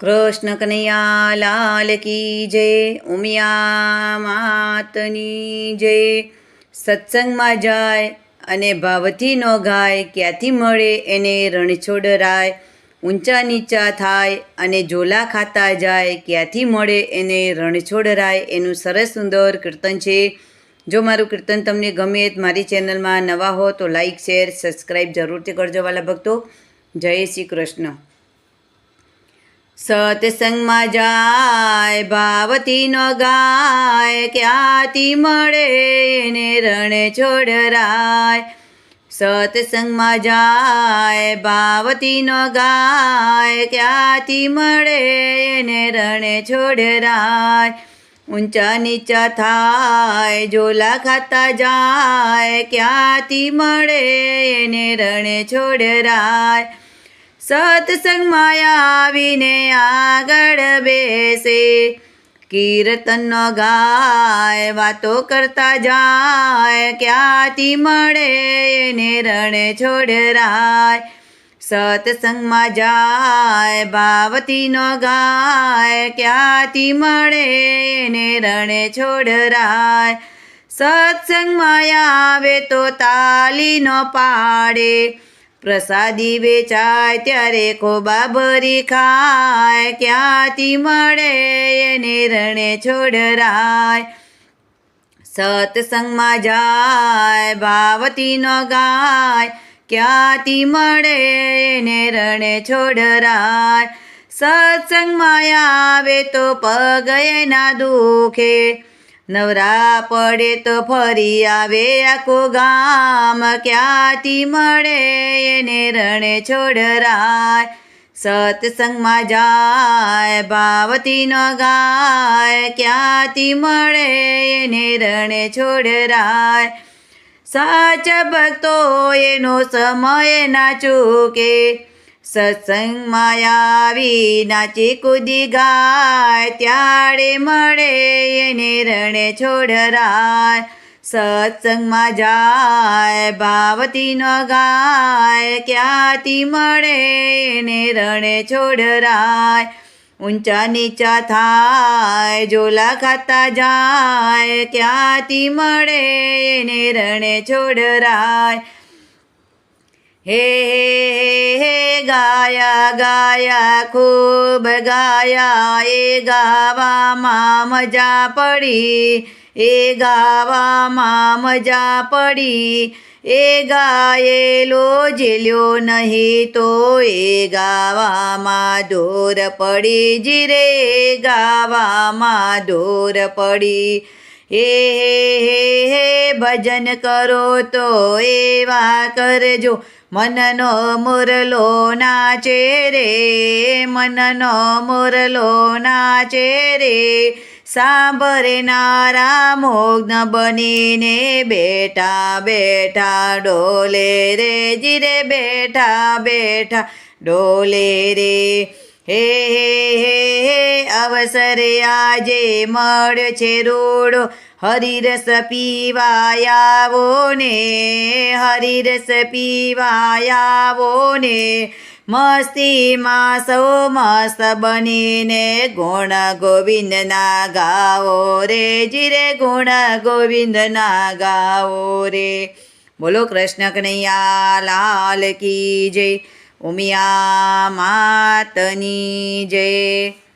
કૃષ્ણ કનૈયા લાલ કી જય, ઉમિયા માતની જય. સત્સંગમાં જાય અને ભાવથી ન ગાય ક્યાંથી મળે એને રણછોડરાય ઊંચા નીચા થાય અને ઝોલા ખાતા જાય ક્યાંથી મળે એને રણછોડરાય એનું સરસ સુંદર કીર્તન છે. જો મારું કીર્તન તમને ગમે મારી ચેનલમાં નવા હો તો લાઈક, શેર સબસ્ક્રાઈબ જરૂરથી કરજો વાલા ભક્તો. જય શ્રી કૃષ્ણ. સત્સંગમાં જાય ભાવતી નો ગાય, ક્યાંથી મળે ને રણે છોડરાય. સત્સંગમાં જાય ભાવતી નો ગાય, ક્યાંથી મળે ને રણે છોડરાય. ઊંચા નીચા થાય, ઝોલા ખાતા જાય, ક્યાંથી મળે ને રણે છોડરાય. સત્સંગમાં આવીને આગળ બેસે. કીર્તન ગાય, વાતો કરતા જાય. ક્યાંથી મળે એને રણે છોડરાય. સત્સંગમાં જાય ભાવતીનો ગાય. ક્યાંથી મળે એને રણે છોડરાય. સત્સંગમાં આવે તો તાલી ન પાડે. પ્રસાદી વેચાય ત્યારે ખોબા ભરી ખાય. ક્યાંથી મળે એને રણે છોડરાય. સત્સંગમાં જાય ભાવતીનો ગાય. ક્યાંથી મળે એને રણે છોડરાય. સત્સંગમાં આવે તો પગ એના દુખે. નવરા પડે તો ફરી આવે આખું ગામ. ક્યાંથી મળે એને રણે છોડરાય. સત્સંગમાં જાય ભાવતીનો ગાય. ક્યાંથી મળે એને રણે છોડરાય. સાચા ભક્તો એનો સમય ના ચૂકે. સત્સંગમાં આવી નાચી કૂદી ગાય, ત્યારે મળે એને રણે છોડરાય. સત્સંગમાં જાય ભાવતીનો ગાય, ક્યાંથી મળે એને રણે છોડરાય. ઊંચા નીચા થાય જોલા ખાતા જાય, ક્યાંથી મળે એને રણે છોડરાય. હે હે હે ગાયા ગાયા, ખૂબ ગાયા, એ ગાવામાં મજા પડી, એ ગાવામાં મજા પડી, એ ગાયેલો જીલ્યો નહીં તો એ ગાવામાં ઢોર પડી જીરે ગાવામાં ઢોર પડી, હે હે હે ભજન કરો તો એવા કરજો. મનનો મુરલો નાચે રે, મનનો મુરલો નાચે રે. સાંભળનારા મોગ્ન બનીને બેઠા બેઠા, ડોલે રે, જીરે બેઠા બેઠા, ડોલે રે. હે હે હે હે અવસરે આજે મળ્યો છે રોડો. હરિરસ પીવાયાવો ને હરિરસ પીવાયાવો ને મસ્તીમાં સૌ મસ્ત બનીને ગુણ ગોવિંદના ગાવો રે જીરે ગુણ ગોવિંદના ગાવો રે. બોલો કૃષ્ણ કનૈયા, લાલ કી જય. ઉમિયા માતની જય.